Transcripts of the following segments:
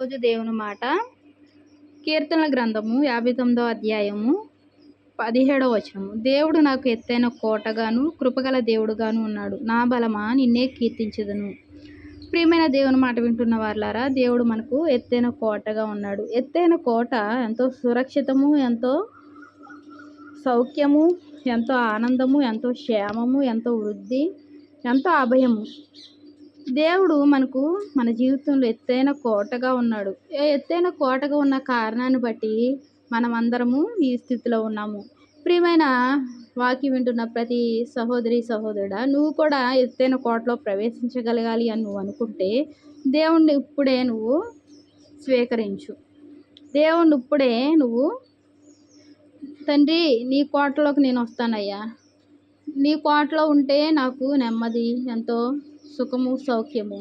రోజు దేవుని మాట. కీర్తనల గ్రంథము యాభై తొమ్మిదో అధ్యాయము పదిహేడవ వచనము. దేవుడు నాకు ఎత్తైన కోటగాను కృపగల దేవుడుగాను ఉన్నాడు. నా బలమా నిన్నే కీర్తించదును. ప్రియమైన దేవుని మాట వింటున్న వాళ్ళారా దేవుడు మనకు ఎత్తైన కోటగా ఉన్నాడు. ఎత్తైన కోట ఎంతో సురక్షితము ఎంతో సౌఖ్యము ఎంతో ఆనందము ఎంతో క్షేమము ఎంతో వృద్ధి ఎంతో అభయము. దేవుడు మనకు మన జీవితంలో ఎత్తైన కోటగా ఉన్నాడు. ఏ ఎత్తైన కోటగా ఉన్న కారణాన్ని బట్టి మనం అందరము ఈ స్థితిలో ఉన్నాము. ప్రియమైన వాకి వింటున్న ప్రతి సహోదరి సహోదరుడా నువ్వు కూడా ఎత్తైన కోటలో ప్రవేశించగలగాలి అని నువ్వు అనుకుంటే దేవుణ్ణి ఇప్పుడే నువ్వు స్వీకరించు. దేవుణ్ణి ఇప్పుడే నువ్వు తండ్రి నీ కోటలోకి నేను వస్తానయ్యా. నీ కోటలో ఉంటే నాకు నెమ్మది ఎంతో సుఖము సౌఖ్యము.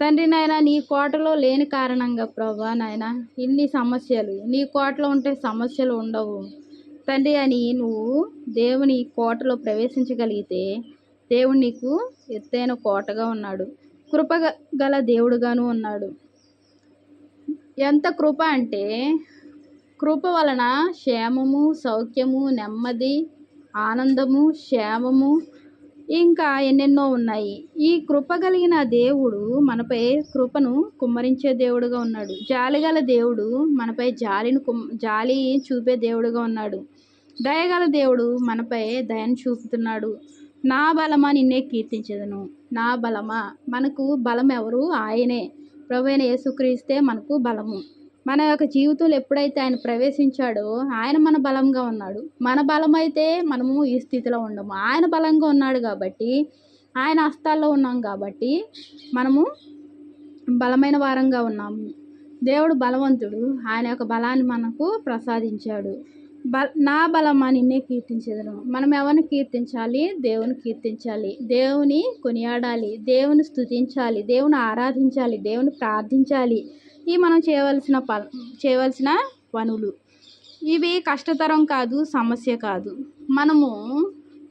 తండ్రి నాయన నీ కోటలో లేని కారణంగా ప్రభా నాయన ఇన్ని సమస్యలు నీ కోటలో ఉంటే సమస్యలు ఉండవు. తండ్రి అని నువ్వు దేవుని కోటలో ప్రవేశించగలిగితే దేవుడు నీకు ఎత్తైన కోటగా ఉన్నాడు. కృప గల దేవుడుగాను ఉన్నాడు. ఎంత కృప అంటే కృప వలన క్షేమము సౌఖ్యము నెమ్మది ఆనందము క్షేమము ఇంకా ఎన్నెన్నో ఉన్నాయి. ఈ కృప కలిగిన దేవుడు మనపై కృపను కుమ్మరించే దేవుడుగా ఉన్నాడు. జాలిగల దేవుడు మనపై జాలిని కుమ్ జాలి చూపే దేవుడుగా ఉన్నాడు. దయగల దేవుడు మనపై దయను చూపుతున్నాడు. నా బలమా నిన్నే కీర్తించదును. నా బలమా మనకు బలం ఎవరు ఆయనే. ప్రభు అయిన యేసుక్రీస్తే మనకు బలము. మన యొక్క జీవితంలో ఎప్పుడైతే ఆయన ప్రవేశించాడో ఆయన మన బలంగా ఉన్నాడు. మన బలం అయితే మనము ఈ స్థితిలో ఉండము. ఆయన బలంగా ఉన్నాడు కాబట్టి ఆయన హస్తాల్లో ఉన్నాం కాబట్టి మనము బలమైన వారంగా ఉన్నాము దేవుడు బలవంతుడు. ఆయన యొక్క బలాన్ని మనకు ప్రసాదించాడు. బ నా బలమా నిన్నే కీర్తించదను. మనం ఎవరిని కీర్తించాలి? దేవుని కీర్తించాలి. దేవుని కొనియాడాలి. దేవుని స్థుతించాలి దేవుని ఆరాధించాలి. దేవుని ప్రార్థించాలి. ఇవి మనం చేయవలసిన ప చేయవలసిన పనులు. ఇవి కష్టతరం కాదు సమస్య కాదు. మనము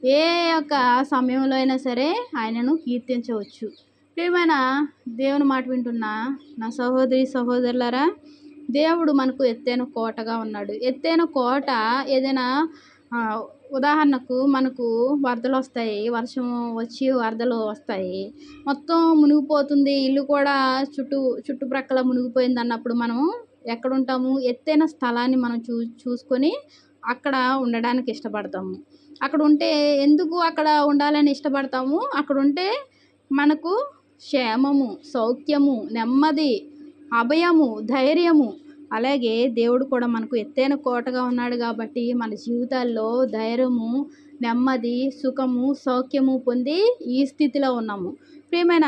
ఏ యొక్క సమయంలో అయినా సరే ఆయనను కీర్తించవచ్చు. ప్రియమైన దేవుని మాట వింటున్న నా సహోదరి సహోదరులరా దేవుడు మనకు ఎత్తైన కోటగా ఉన్నాడు. ఎత్తైన కోట ఏదైనా ఉదాహరణకు మనకు వరదలు వస్తాయి వర్షం వచ్చి వరదలు వస్తాయి మొత్తం మునిగిపోతుంది ఇల్లు కూడా చుట్టూ చుట్టుప్రక్కల మునిగిపోయింది అన్నప్పుడు మనం ఎక్కడ ఉంటాము ఎత్తైన స్థలాన్ని మనం చూ చూసుకొని అక్కడ ఉండడానికి ఇష్టపడతాము. అక్కడ ఉంటే ఎందుకు అక్కడ ఉండాలని ఇష్టపడతాము? అక్కడ ఉంటే మనకు క్షేమము సౌఖ్యము నెమ్మది అభయము ధైర్యము అలాగే దేవుడు కూడా మనకు ఎత్తైన కోటగా ఉన్నాడు కాబట్టి మన జీవితాల్లో ధైర్యము నెమ్మది సుఖము సౌఖ్యము పొంది ఈ స్థితిలో ఉన్నాము. ప్రియమైన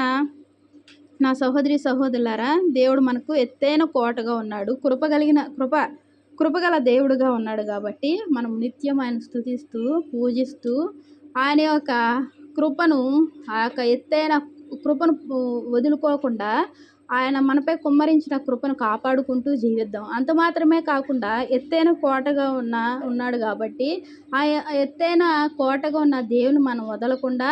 నా సహోదరి సహోదరులారా దేవుడు మనకు ఎత్తైన కోటగా ఉన్నాడు. కృప కలిగిన కృప కృపగల దేవుడుగా ఉన్నాడు కాబట్టి మనం నిత్యం ఆయన స్థుతిస్తూ పూజిస్తూ ఆయన యొక్క కృపను ఆ యొక్క ఎత్తైన కృపను వదులుకోకుండా ఆయన మనపై కుమ్మరించిన కృపను కాపాడుకుంటూ జీవిద్దాం. అంత మాత్రమే కాకుండా ఎత్తైన కోటగా ఉన్న ఉన్నాడు కాబట్టి ఆ ఎత్తైన కోటగా ఉన్న దేవుని మనం వదలకుండా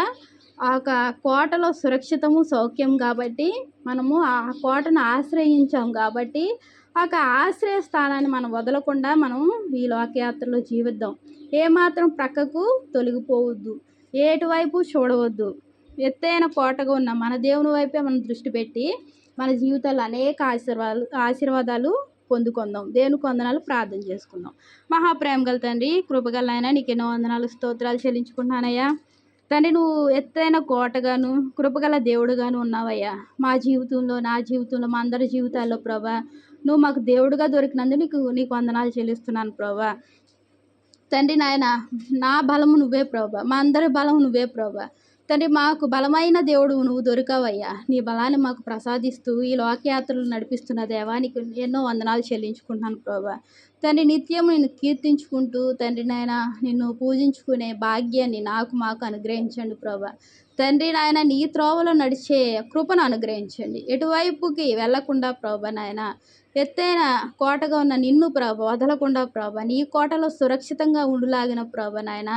ఆ యొక్క కోటలో సురక్షితము సౌఖ్యం కాబట్టి మనము ఆ కోటను ఆశ్రయించాం కాబట్టి ఆ యొక్క ఆశ్రయ స్థానాన్ని మనం వదలకుండా మనం ఈ లోకయాత్రలో జీవిద్దాం. ఏమాత్రం ప్రక్కకు తొలగిపోవద్దు. ఏటువైపు చూడవద్దు. ఎత్తైన కోటగా ఉన్న మన దేవుని వైపే మనం దృష్టి పెట్టి మన జీవితంలో అనేక ఆశీర్వాదాలు ఆశీర్వాదాలు పొందుకుందాం. దేవుని వందనాలు ప్రార్థన చేసుకుందాం. మహాప్రేమ గల తండ్రి కృపగల ఆయన నీకు ఎన్నో వందనాలు స్తోత్రాలు చెల్లించుకుంటున్నానయ్యా. తండ్రి నువ్వు ఎత్తైన కోటగాను కృపగల దేవుడుగాను ఉన్నావయ్యా. మా జీవితంలో నా జీవితంలో మా అందరి జీవితాల్లో ప్రభా నువ్వు మాకు దేవుడుగా దొరికినందు నీకు నీకు వందనాలు చెల్లిస్తున్నాను ప్రభా. తండ్రి నాయన నా బలము నువ్వే ప్రభా. మా అందరి బలము నువ్వే ప్రభా. తండ్రి మాకు బలమైన దేవుడు నువ్వు దొరికావయ్యా. నీ బలాన్ని మాకు ప్రసాదిస్తూ ఈ లోకయాత్రలు నడిపిస్తున్న దేవానికి ఎన్నో వందనాలు చెల్లించుకుంటున్నాను ప్రభా. తండ్రి నిత్యం నేను కీర్తించుకుంటూ తండ్రి నాయన నిన్ను పూజించుకునే భాగ్యాన్ని నాకు మాకు అనుగ్రహించండి ప్రభా. తండ్రి నాయన నీ త్రోవలో నడిచే కృపను అనుగ్రహించండి. ఎటువైపుకి వెళ్ళకుండా ప్రభా నాయన ఎత్తైన కోటగా ఉన్న నిన్ను ప్రభ వదలకుండా ప్రభ నీ కోటలో సురక్షితంగా ఉండులాగిన ప్రభ నాయన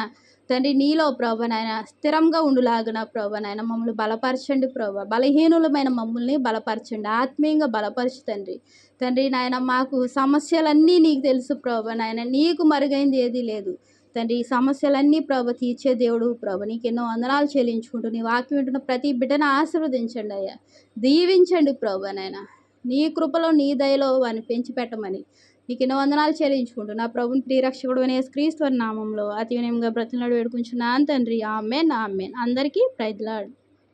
తండ్రి నీలో ప్రభా నాయన స్థిరంగా ఉండులాగిన ప్రభా నాయన మమ్మల్ని బలపరచండి ప్రభ. బలహీనులమైన మమ్మల్ని బలపరచండి. ఆత్మీయంగా బలపరచు తండ్రి. తండ్రి నాయన మాకు సమస్యలన్నీ నీకు తెలుసు ప్రభా నాయన నీకు మరుగైంది ఏదీ లేదు. తండ్రి ఈ సమస్యలన్నీ ప్రభ తీర్చే దేవుడు ప్రభ. నీకు ఎన్నో వందనాలు చెల్లించుకుంటూ నీ వాక్యం వింటున్న ప్రతి బిడ్డను ఆశీర్వదించండి అయ్యా. దీవించండి ప్రభ నాయన నీ కృపలో నీ దయలో వారిని పెంచి పెట్టమని నీకు ఎన్నో వందనాలు చెల్లించుకుంటూ నా ప్రభుని ప్రియరక్షకుడు అనే క్రీస్తు నామంలో అతి వినయంగా బ్రతిలాడు వేడుకుంటున్నాను తండ్రి. Amen amen. అందరికీ ప్రైజ్లాడు